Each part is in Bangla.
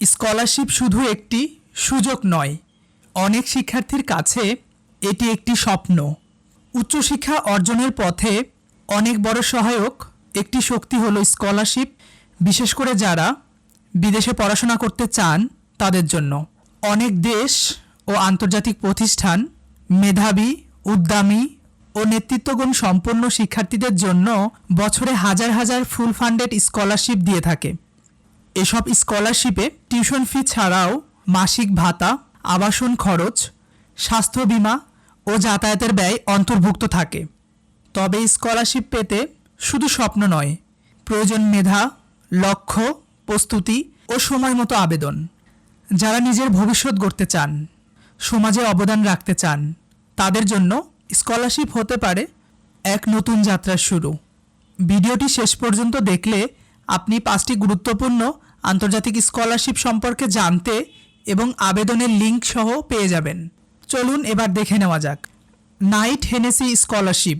স্কলারশিপ শুধু একটি সুযোগ নয়, অনেক শিক্ষার্থীর কাছে এটি একটি স্বপ্ন। উচ্চশিক্ষা অর্জনের পথে অনেক বড় সহায়ক একটি শক্তি হলো স্কলারশিপ, বিশেষ করে যারা বিদেশে পড়াশোনা করতে চান তাদের জন্য। অনেক দেশ ও আন্তর্জাতিক প্রতিষ্ঠান মেধাবী, উদ্যমী ও নেতৃত্বগুণ সম্পন্ন শিক্ষার্থীদের জন্য বছরে হাজার হাজার ফুল ফান্ডেড স্কলারশিপ দিয়ে থাকে। এসব স্কলারশিপে টিউশন ফি ছাড়াও মাসিক ভাতা, আবাসন খরচ, স্বাস্থ্য বীমা ও যাতায়াতের ব্যয় অন্তর্ভুক্ত থাকে। তবে স্কলারশিপ পেতে শুধু স্বপ্ন নয়, প্রয়োজন মেধা, লক্ষ্য, প্রস্তুতি ও সময় মতো আবেদন। যারা নিজের ভবিষ্যৎ গড়তে চান, সমাজে অবদান রাখতে চান, তাদের জন্য স্কলারশিপ হতে পারে এক নতুন যাত্রার শুরু। ভিডিওটি শেষ পর্যন্ত দেখলে আপনি পাঁচটি গুরুত্বপূর্ণ আন্তর্জাতিক স্কলারশিপ সম্পর্কে জানতে এবং আবেদনের লিঙ্ক সহ পেয়ে যাবেন। চলুন এবার দেখে নেওয়া যাক। Knight Hennessy scholarship.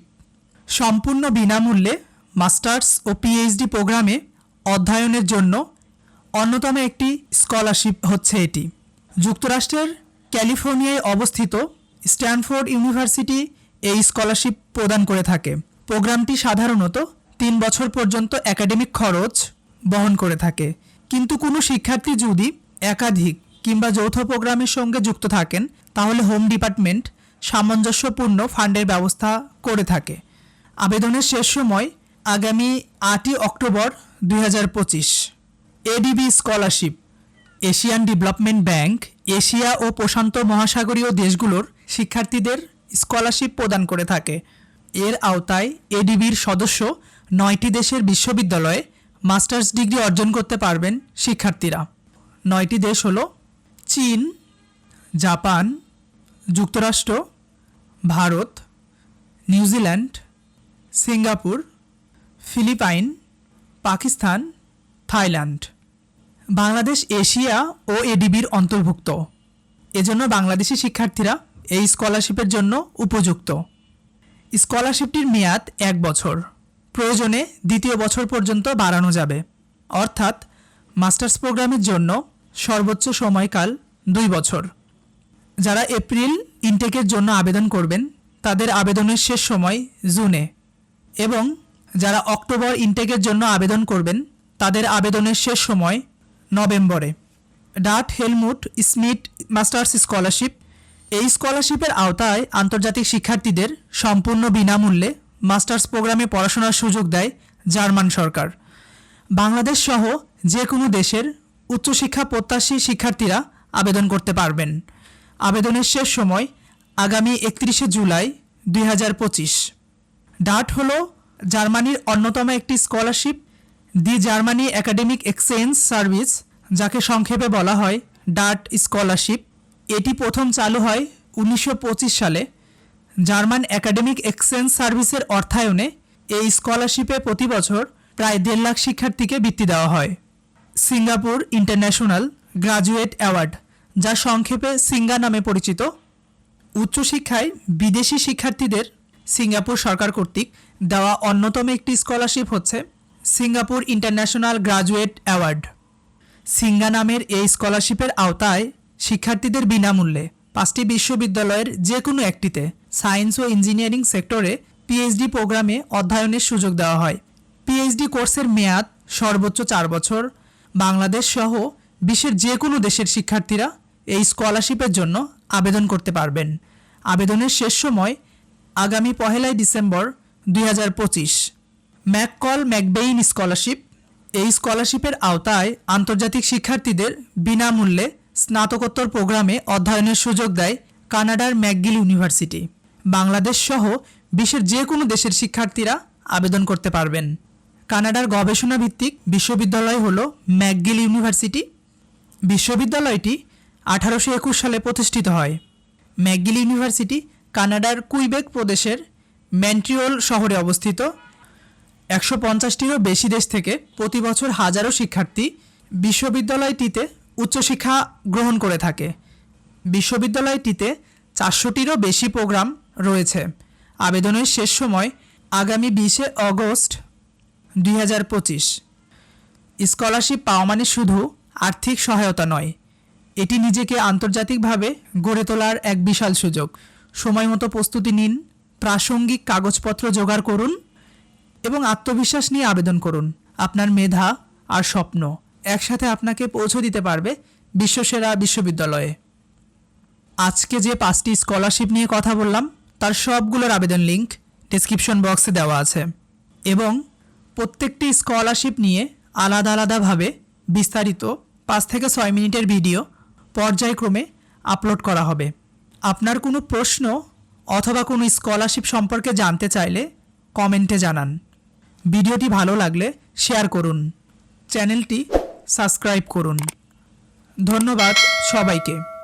সম্পূর্ণ বিনামূল্যে মাস্টার্স ও পিএইচডি প্রোগ্রামে অধ্যয়নের জন্য অন্যতম একটি স্কলারশিপ হচ্ছে এটি। যুক্তরাষ্ট্রের ক্যালিফোর্নিয়ায় অবস্থিত স্ট্যানফোর্ড ইউনিভার্সিটি এই স্কলারশিপ প্রদান করে থাকে। প্রোগ্রামটি সাধারণত তিন বছর পর্যন্ত একাডেমিক খরচ বহন করে থাকে। কিন্তু কোনো শিক্ষার্থী যদি একাধিক কিংবা যৌথ প্রোগ্রামের সঙ্গে যুক্ত থাকেন, তাহলে হোম ডিপার্টমেন্ট সামঞ্জস্যপূর্ণ ফান্ডের ব্যবস্থা করে থাকে। আবেদনের শেষ সময় আগামী আটই অক্টোবর দুই হাজার পঁচিশ। ADB scholarship, Asian Development Bank, Asia ও প্রশান্ত মহাসাগরীয় দেশগুলোর শিক্ষার্থীদের স্কলারশিপ প্রদান করে থাকে। এর আওতায় এডিবির সদস্য নয়টি দেশের বিশ্ববিদ্যালয়ে মাস্টার্স ডিগ্রি অর্জন করতে পারবেন শিক্ষার্থীরা। নয়টি দেশ হলো চীন, জাপান, যুক্তরাষ্ট্র, Bharat New Zealand Singapore, Philippine, Pakistan, Thailand. Bangladesh, Asia ও এডিবির অন্তর্ভুক্ত। এজন্য বাংলাদেশি শিক্ষার্থীরা এই স্কলারশিপের জন্য উপযুক্ত। স্কলারশিপটির মেয়াদ এক বছর। প্রয়োজনে দ্বিতীয় বছর পর্যন্ত বাড়ানো যাবে। অর্থাৎ মাস্টার্স প্রোগ্রামের জন্য সর্বোচ্চ সময়কাল দুই বছর। যারা এপ্রিল ইনটেকের জন্য আবেদন করবেন, তাদের আবেদনের শেষ সময় জুনে। এবং যারা অক্টোবর ইনটেকের জন্য আবেদন করবেন, তাদের আবেদনের শেষ সময় নভেম্বরে। DAAD Helmut Schmidt masters scholarship এই স্কলারশিপের আওতায় আন্তর্জাতিক শিক্ষার্থীদের সম্পূর্ণ বিনামূল্যে মাস্টার্স প্রোগ্রামে পড়াশোনার সুযোগ দেয় জার্মান সরকার। বাংলাদেশ সহ যে কোনো দেশের উচ্চশিক্ষা প্রত্যাশী শিক্ষার্থীরা আবেদন করতে পারবেন। আবেদনের শেষ সময় আগামী একত্রিশে জুলাই দুই হাজার পঁচিশ। ডাট হল জার্মানির অন্যতম একটি scholarship, the Germany academic exchange service, যাকে সংক্ষেপে বলা হয় ডাট স্কলারশিপ। এটি প্রথম চালু হয় উনিশশো পঁচিশ সালে। জার্মান একাডেমিক এক্সচেঞ্জ সার্ভিসের অর্থায়নে এই স্কলারশিপে প্রতি বছর প্রায় দেড় লাখ শিক্ষার্থীকে বৃত্তি দেওয়া হয়। সিঙ্গাপুর ইন্টারন্যাশনাল গ্রাজুয়েট অ্যাওয়ার্ড, যা সংক্ষেপে সিঙ্গা নামে পরিচিত। উচ্চশিক্ষায় বিদেশি শিক্ষার্থীদের সিঙ্গাপুর সরকার কর্তৃক দেওয়া অন্যতম একটি স্কলারশিপ হচ্ছে Singapore international graduate award. SINGA নামের এই স্কলারশিপের আওতায় শিক্ষার্থীদের বিনামূল্যে পাঁচটি বিশ্ববিদ্যালয়ের যে কোনো একটিতে সায়েন্স ও ইঞ্জিনিয়ারিং সেক্টরে পিএইচডি প্রোগ্রামে অধ্যয়নের সুযোগ দেওয়া হয়। পিএইচডি কোর্সের মেয়াদ সর্বোচ্চ চার বছর। বাংলাদেশ সহ বিশ্বের যে কোনো দেশের শিক্ষার্থীরা এই স্কলারশিপের জন্য আবেদন করতে পারবেন। আবেদনের শেষ সময় আগামী পহেলাই ডিসেম্বর দুই হাজার পঁচিশ। McCall MacBain scholarship. এই স্কলারশিপের আওতায় আন্তর্জাতিক শিক্ষার্থীদের বিনামূল্যে স্নাতকোত্তর প্রোগ্রামে অধ্যয়নের সুযোগ দেয় কানাডার ম্যাকগিল ইউনিভার্সিটি। বাংলাদেশ সহ বিশ্বের যে কোনো দেশের শিক্ষার্থীরা আবেদন করতে পারবেন। কানাডার গবেষণা ভিত্তিক বিশ্ববিদ্যালয় হল ম্যাকগিল ইউনিভার্সিটি। বিশ্ববিদ্যালয়টি আঠারোশো একুশ সালে প্রতিষ্ঠিত হয়। ম্যাকগিল ইউনিভার্সিটি কানাডার কুইবেক প্রদেশের ম্যান্ট্রিওল শহরে অবস্থিত। একশো পঞ্চাশটিরও বেশি দেশ থেকে প্রতি বছর হাজারো শিক্ষার্থী বিশ্ববিদ্যালয়টিতে উচ্চশিক্ষা গ্রহণ করে থাকে। বিশ্ববিদ্যালয়টিতে চারশোটিরও বেশি প্রোগ্রাম রয়েছে। আবেদনের শেষ সময় আগামী বিশে অগস্ট দুই হাজার পঁচিশ। স্কলারশিপ পাওয়া মানে শুধু আর্থিক সহায়তা নয়, এটি নিজেকে আন্তর্জাতিকভাবে গড়ে তোলার এক বিশাল সুযোগ। সময় মতো প্রস্তুতি নিন, প্রাসঙ্গিক কাগজপত্র জোগাড় করুন এবং আত্মবিশ্বাস নিয়ে আবেদন করুন। আপনার মেধা আর স্বপ্ন একসাথে আপনাকে পৌঁছে দিতে পারবে বিশ্বসেরা বিশ্ববিদ্যালয়ে। আজকে যে পাঁচটি স্কলারশিপ নিয়ে কথা বললাম তার সবগুলোর আবেদন লিঙ্ক ডেসক্রিপশন বক্সে দেওয়া আছে এবং প্রত্যেকটি স্কলারশিপ নিয়ে আলাদা আলাদাভাবে বিস্তারিত পাঁচ থেকে ছয় মিনিটের ভিডিও পর্যায়ক্রমে আপলোড করা হবে। আপনার কোনো প্রশ্ন অথবা কোনো স্কলারশিপ সম্পর্কে জানতে চাইলে কমেন্টে জানান। ভিডিওটি ভালো লাগলে শেয়ার করুন। চ্যানেলটি সাবস্ক্রাইব করুন। ধন্যবাদ সবাইকে।